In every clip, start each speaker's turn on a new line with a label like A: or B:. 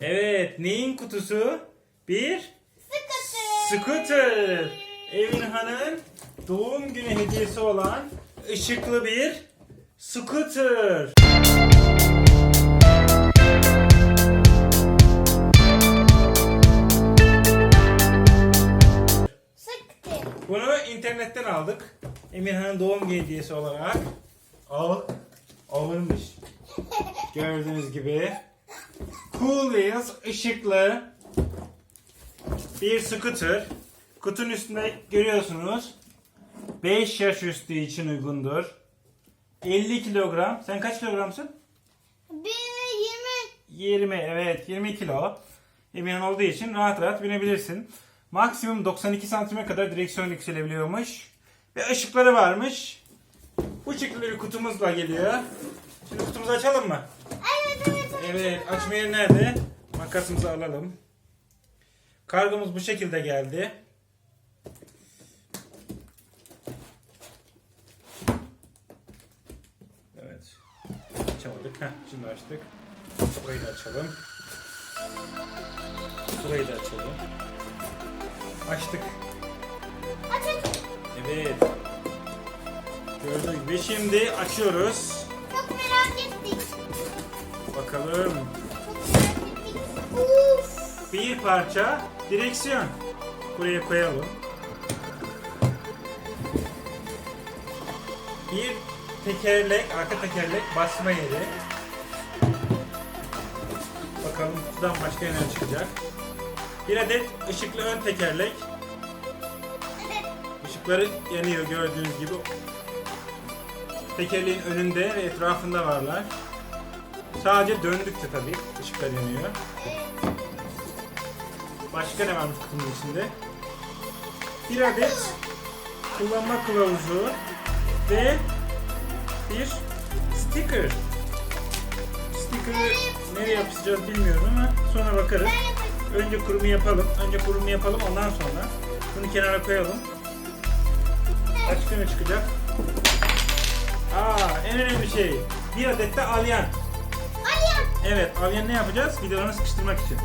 A: Evet, neyin kutusu? Bir
B: Sıkıntı.
A: scooter. Emirhan'ın doğum günü hediyesi olan ışıklı bir scooter. Bunu internetten aldık. Emirhan'ın doğum günü hediyesi olarak. Al. Ağırmış. Gördüğünüz gibi. Cool Wheels ışıklı bir scooter. Kutunun üstünde görüyorsunuz. 5 yaş üstü için uygundur. 50 kilogram. Sen kaç kilogramsın?
B: Bir yirmi.
A: 20 evet 20 kilo. Emirhan olduğu için rahat rahat binebilirsin. Maksimum 92 santime kadar direksiyon yükselebiliyormuş. Ve ışıkları varmış. Bu şekilde bir kutumuzla geliyor. Şimdi kutumuzu açalım mı?
B: Evet
A: açma yeri nerede? Makasımızı alalım. Kargomuz bu şekilde geldi. Evet. Açamadık. Heh, şimdi açtık. Burayı da açalım. Burayı da açalım. Açtık.
B: Aç aç.
A: Evet. Gördüğünüz gibi şimdi açıyoruz.
B: Çok merak ettik.
A: Bakalım. Bir parça direksiyon. Buraya koyalım. Bir tekerlek, arka tekerlek basma yeri. Bakalım kutudan başka neler çıkacak. Bir adet ışıklı ön tekerlek. Işıkları yanıyor gördüğünüz gibi. Tekerleğin önünde ve etrafında varlar. Sadece döndükçe tabii ışıklar yanıyor. Başka ne varmış kutunun içinde? Bir adet kullanma kılavuzu ve bir sticker. Sticker'ı nereye yapıştıracağız bilmiyorum ama sonra bakarız. Önce kurumu yapalım. Önce kurumu yapalım ondan sonra bunu kenara koyalım. Başka çıkacak? Aa en önemli şey. Bir adet de alyan. Evet, alyan ne yapacağız? Vidalarını sıkıştırmak için.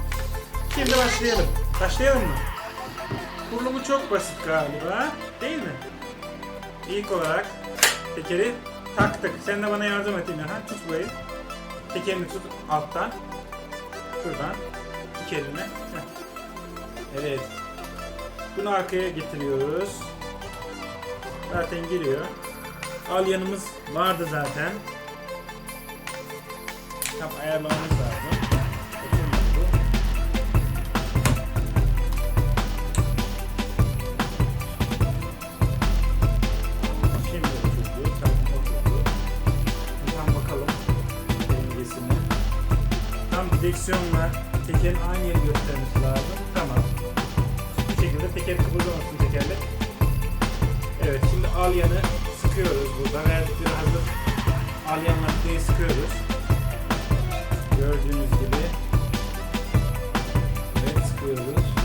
A: Şimdi başlayalım. Başlayalım mı? Kurulumu çok basit galiba. Değil mi? İlk olarak tekeri taktık. Sen de bana yardım et İlhan. Tut burayı. Tekerini tut alttan. Şuradan. İki eline. Evet. Bunu arkaya getiriyoruz. Zaten giriyor. Alyanımız vardı zaten. Tam ayarlamamız lazım. Direksiyonla tekerin aynı yeri göstermesi lazım. Tamam. Bu şekilde teker kıpırdamasın tekerlek. Evet şimdi alyanı sıkıyoruz burada. Verdikleri hazır alyan maddeyi sıkıyoruz. Gördüğünüz gibi. Evet sıkıyoruz.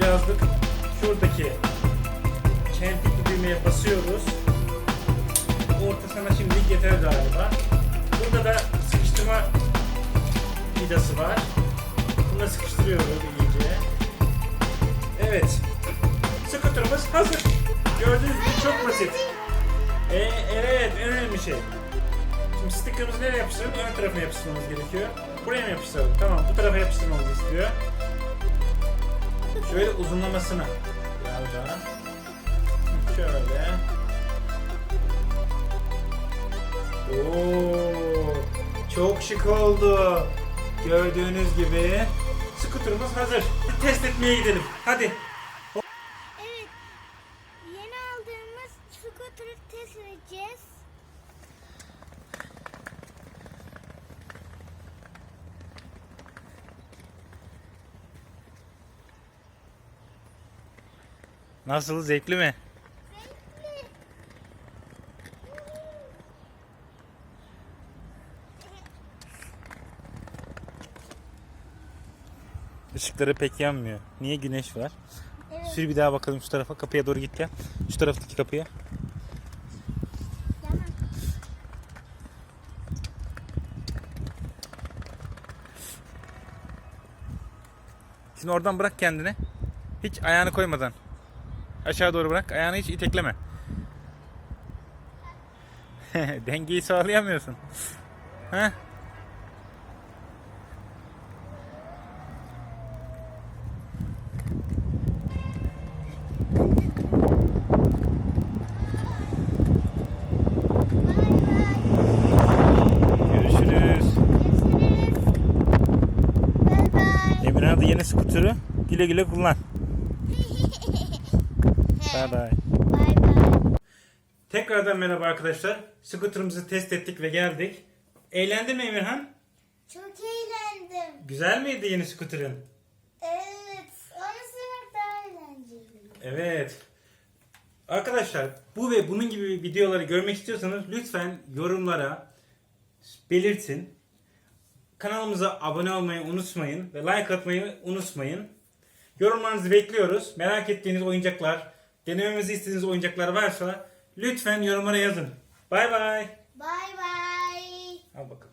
A: Birazcık şuradaki çentikli düğmeye basıyoruz. Orta sana şimdilik yeter galiba. Burada da sıkıştırma vidası var. Bunu sıkıştırıyoruz iyice. Evet. Skuterımız hazır. Gördüğünüz gibi çok basit. Ee, evet, önemli şey. Şimdi sticker'ımızı nereye yapıştıralım? Ön tarafa yapıştırmamız gerekiyor. Buraya mı yapıştıralım? Tamam, bu tarafa yapıştırmamızı istiyor. Şöyle uzunlamasına. Biraz daha. Şöyle. Oo, çok şık oldu. Gördüğünüz gibi skuterımız hazır. Bir test etmeye gidelim. Hadi.
B: Evet. Yeni aldığımız scooter'ı test edeceğiz.
A: Nasıl zevkli mi?
B: Renkli.
A: Işıkları pek yanmıyor. Niye güneş var?
B: Evet.
A: Sür bir daha bakalım şu tarafa. Kapıya doğru git gel. Şu taraftaki kapıya. Şimdi oradan bırak kendini. Hiç ayağını koymadan. Aşağı doğru bırak. Ayağını hiç itekleme. Dengeyi sağlayamıyorsun.
B: Bye.
A: Emine hadi yeni skuturu güle güle kullan. Bye bye.
B: Bye bye.
A: Tekrardan merhaba arkadaşlar. Skuterımızı test ettik ve geldik. Eğlendin mi Emirhan?
B: Çok eğlendim.
A: Güzel miydi yeni skuterın?
B: Evet. Onu sürmek daha eğlenceli.
A: Evet. Arkadaşlar bu ve bunun gibi videoları görmek istiyorsanız lütfen yorumlara belirtin. Kanalımıza abone olmayı unutmayın ve like atmayı unutmayın. Yorumlarınızı bekliyoruz. Merak ettiğiniz oyuncaklar, denememizi istediğiniz oyuncaklar varsa lütfen yorumlara yazın. Bay bay.
B: Bye bye.
A: Al bakalım.